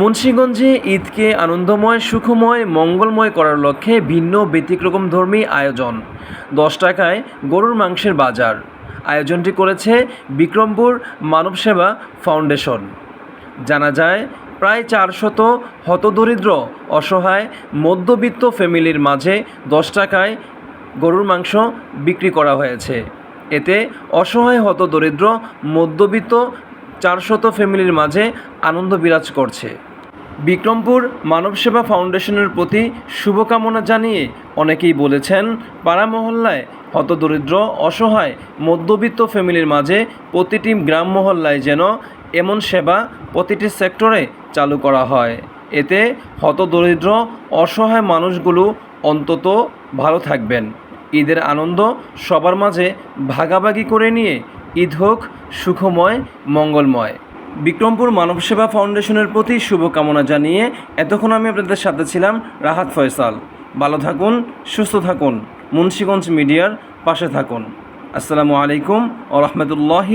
মুন্সীগঞ্জে ঈদকে আনন্দময়, সুখময়, মঙ্গলময় করার লক্ষ্যে ভিন্ন ব্যতিক্রমধর্মী আয়োজন। দশ টাকায় গরুর মাংসের বাজার। আয়োজনটি করেছে বিক্রমপুর মানবসেবা ফাউন্ডেশন। জানা যায়, প্রায় চারশত হতদরিদ্র, অসহায়, মধ্যবিত্ত ফ্যামিলির মাঝে দশ টাকায় গরুর মাংস বিক্রি করা হয়েছে। এতে অসহায়, হতদরিদ্র, মধ্যবিত্ত চারশত ফ্যামিলির মাঝে আনন্দ বিরাজ করছে। বিক্রমপুর মানবসেবা ফাউন্ডেশনের প্রতি শুভকামনা জানিয়ে অনেকেই বলেছেন, পাড়া মহল্লায় হতদরিদ্র, অসহায়, মধ্যবিত্ত ফ্যামিলির মাঝে প্রতিটি গ্রাম মহল্লায় যেন এমন সেবা প্রতিটি সেক্টরে চালু করা হয়। এতে হতদরিদ্র, অসহায় মানুষগুলো অন্তত ভালো থাকবেন। ঈদের আনন্দ সবার মাঝে ভাগাভাগি করে নিয়ে ঈদ হোক, সুখময়, মঙ্গলময়। বিক্রমপুর মানব সেবা ফাউন্ডেশনের প্রতি শুভকামনা জানিয়ে এতক্ষণ আমি আপনাদের সাথে ছিলাম রাহাত ফয়সাল। ভালো থাকুন, সুস্থ থাকুন, মুন্সীগঞ্জ মিডিয়ার পাশে থাকুন। আসসালামু আলাইকুম ও রহমতুল্লাহি